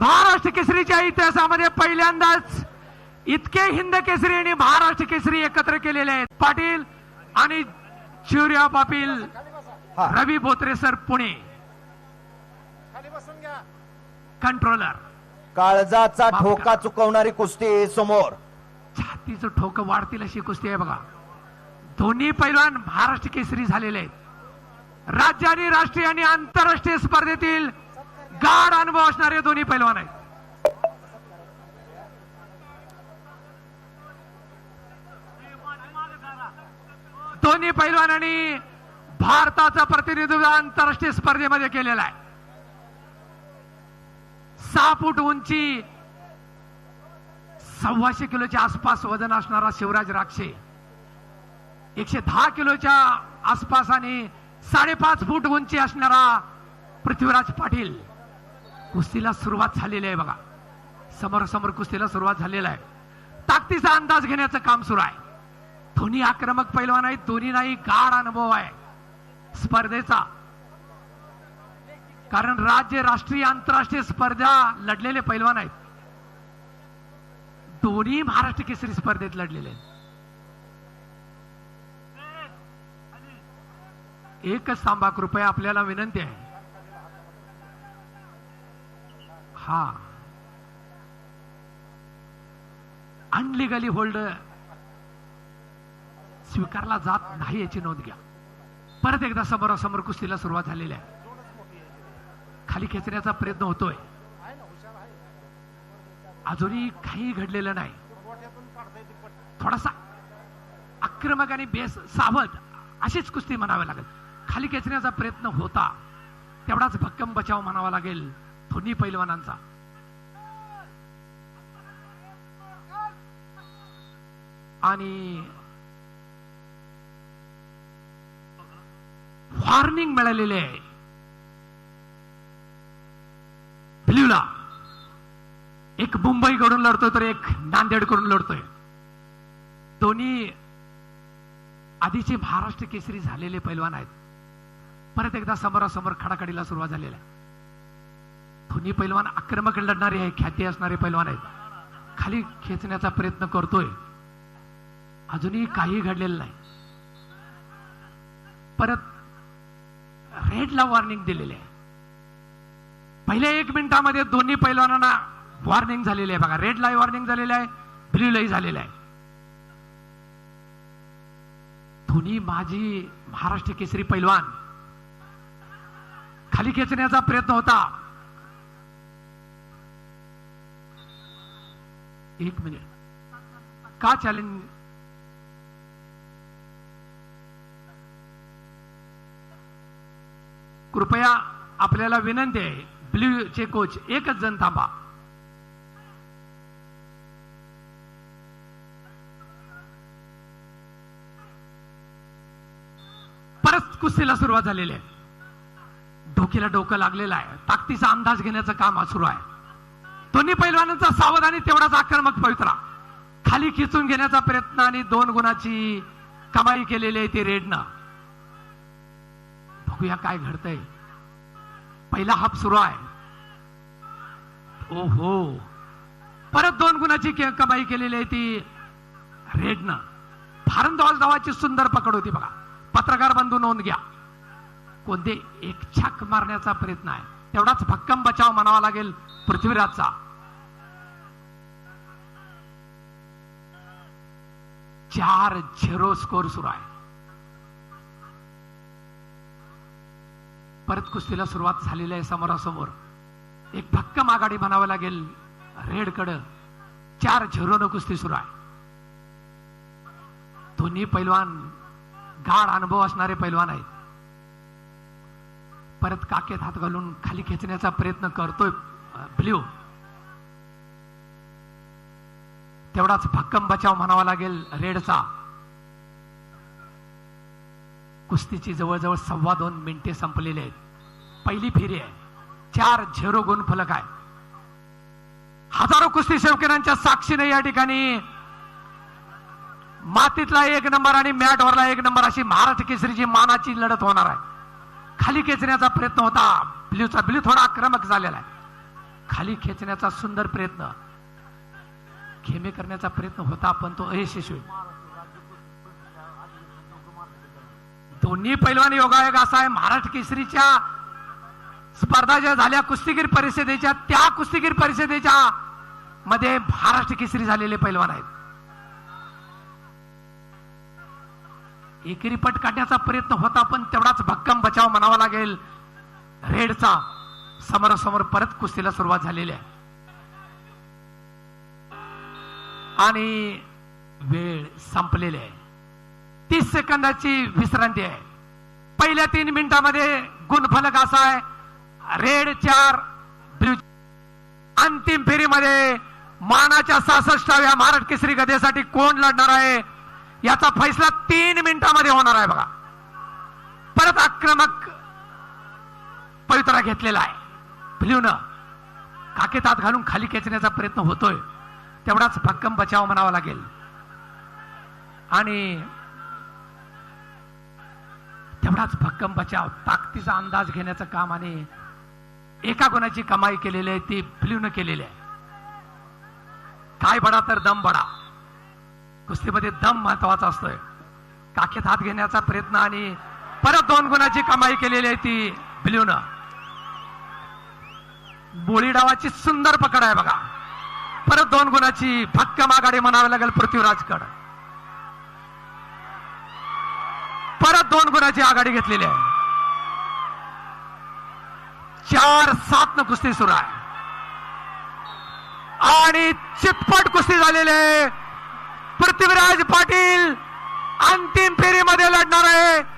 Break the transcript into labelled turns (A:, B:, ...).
A: महाराष्ट्र केसरीच्या इतिहासामध्ये पहिल्यांदाच इतके हिंद केसरी आणि महाराष्ट्र केसरी एकत्र केलेले आहेत. पाटील आणि शिवर्या पाटील रवी बोत्रे सर पुणे. कंट्रोलर.
B: काळजाचा ठोका चुकवणारी कुस्ती समोर.
A: छातीचं ठोकं वाढतील अशी कुस्ती आहे बघा. दोन्ही पैलवान महाराष्ट्र केसरी झालेले आहेत. राज्य आणि राष्ट्रीय आणि आंतरराष्ट्रीय स्पर्धेतील गाढ अनुभव असणारे दोन्ही पैलवान आहेत. दोन्ही पैलवानांनी भारताचं प्रतिनिधित्व आंतरराष्ट्रीय स्पर्धेमध्ये केलेलं आहे. सहा फूट उंची सव्वाशे किलोच्या आसपास वजन असणारा शिवराज राक्षे एकशे दहा किलोच्या आसपास आणि साडेपाच फूट उंची असणारा पृथ्वीराज पाटील. कुस्तीला सुरुवात झालेली आहे बघा. समोर समोर कुस्तीला सुरुवात झालेला आहे. ताकदीचा अंदाज घेण्याचं काम सुरू आहे. दोन्ही आक्रमक पैलवान आहे दोन्ही नाही गाढ अनुभव आहे. स्पर्धेचा. कारण राज्य राष्ट्रीय आंतरराष्ट्रीय स्पर्धा लढलेले पैलवान आहेत. दोन्ही महाराष्ट्र केसरी स्पर्धेत लढलेले आहेत. एकच थांबा कृपया आपल्याला विनंती आहे. हा. अनलिगली होल्ड स्वीकारला जात नाही याची नोंद घ्या. परत एकदा समोरासमोर कुस्तीला सुरुवात झालेली आहे. खाली खेचण्याचा प्रयत्न होतोय. अजूनही काही घडलेलं नाही. थोडासा आक्रमक आणि बेस सावध अशीच कुस्ती म्हणावी लागेल. खाली खेचण्याचा प्रयत्न होता. तेवढाच भक्कम बचाव म्हणावा लागेल. दोन्ही पैलवानांचा. आणि वॉर्निंग मिळालेली आहे. ब्ल्यूला एक मुंबईकडून लढतोय तर एक नांदेडकडून लढतोय. दोन्ही आधीचे महाराष्ट्र केसरी झालेले पैलवान आहेत. परत एकदा समोरासमोर खडाखडीला सुरुवात झालेला आहे. दोन्ही पैलवान आक्रमक लढणारे आहे ख्याती असणारे पैलवान आहेत. खाली खेचण्याचा प्रयत्न करतोय. अजूनही काही घडलेलं नाही. परत रेडला वॉर्निंग दिलेली आहे. पहिल्या एक मिनिटामध्ये दोन्ही पैलवानांना वॉर्निंग झालेली आहे. बघा रेडलाही वॉर्निंग झालेली आहे ब्ल्यूलाही झालेलं आहे. धोनी माझी महाराष्ट्र केसरी पैलवान खाली खेचण्याचा प्रयत्न होता. एक मिनिट. का चॅलेंज कृपया आपल्याला विनंती आहे ब्ल्यू चे कोच एकच जण थांबा. परत कुस्तीला सुरुवात झालेली आहे. डोक्याला डोकं लागलेलं आहे. ताकदीचा अंदाज घेण्याचं काम सुरू आहे. दोन्ही पैलवानांचा सावधानी तेवढाच आक्रमक पवित्रा. खाली खिचून घेण्याचा प्रयत्न आणि दोन गुणाची कमाई केलेली आहे ती रेडनं. बघूया काय घडतंय. पहिला हाफ सुरू आहे. ओ हो परत दोन गुणाची कमाई केलेली आहे ती रेडनं. भारंदाज धावाची सुंदर पकड होती बघा. पत्रकार बंधू नोंद घ्या. कोणते एक छाक मारण्याचा प्रयत्न आहे. तेवढाच भक्कम बचाव म्हणावा लागेल पृथ्वीराजचा. चार झिरो स्कोर सुरू आहे. परत कुस्तीला सुरुवात झालेली आहे समोरासमोर. एक भक्कम आघाडी म्हणावं लागेल रेडकडं. चार झिरोनं कुस्ती सुरू आहे. दोन्ही पैलवान गाढ अनुभव असणारे पैलवान आहेत. परत काकेत हात घालून खाली खेचण्याचा प्रयत्न करतोय. ब्ल्यू. तेवढाच भक्कम बचाव म्हणावा लागेल रेडचा. कुस्तीची जवळजवळ सव्वा दोन मिनिटे संपलेली आहेत. पहिली फेरी आहे. चार झेरो गुण फलक आहे. हजारो कुस्ती शेवकिरांच्या साक्षीने या ठिकाणी मातीतला एक नंबर आणि मॅटवरला एक नंबर अशी महाराष्ट्र केसरीची मानाची लढत होणार आहे. खाली खेचण्याचा प्रयत्न होता. ब्ल्यूचा ब्ल्यू थोडा आक्रमक झालेला आहे. खाली खेचण्याचा सुंदर प्रयत्न. खेमे करण्याचा प्रयत्न होता पण तो अयशस्वी. दोन्ही पैलवान योगायोग असा आहे. महाराष्ट्र केसरीच्या स्पर्धा ज्या झाल्या कुस्तीगीर परिषदेच्या त्या कुस्तीगीर परिषदेच्या मध्ये महाराष्ट्र केसरी झालेले पैलवान आहेत. एकेरी पट काढण्याचा प्रयत्न होता पण तेवढाच भक्त लागेल. रेडचा समोरासमोर परत कुस्तीला सुरुवात झालेली आहे. आणि वेळ संपलेली आहे. तीस सेकंदाची विश्रांती आहे. पहिल्या तीन मिनिटांमध्ये गुणफलक असा आहे. रेड चार ब्ल्यू अंतिम फेरीमध्ये मानाच्या सहासष्टाव्या महाराष्ट्र केसरी गदेसाठी कोण लढणार आहे? याचा फैसला तीन मिनिटांमध्ये होणार आहे बघा. परत आक्रमक पवित्रा घेतलेला आहे. ब्ल्यूनं काकेत हात घालून खाली खेचण्याचा प्रयत्न होतोय. तेवढाच भक्कम बचाव म्हणावा लागेल. आणि तेवढाच भक्कम बचाव ताकदीचा अंदाज घेण्याचं काम आणि एका गुणाची कमाई केलेली आहे ती ब्ल्यूनं केलेली आहे. काय बडा तर दम बडा. कुस्तीमध्ये दम महत्त्वाचा असतोय. काखेत हात घेण्याचा प्रयत्न आणि परत दोन गुणाची कमाई केलेली आहे ती ब्ल्यूनं बोळी डावाची सुंदर पकड आहे बघा. परत दोन गुणाची भक्कम आघाडी म्हणावी लागेल पृथ्वीराजकड. परत दोन गुणाची आघाडी घेतलेली आहे. चार सात न कुस्ती सुरू आहे. आणि चितपट कुस्ती झालेली आहे. पृथ्वीराज पाटील अंतिम फेरीमध्ये लढणार आहे.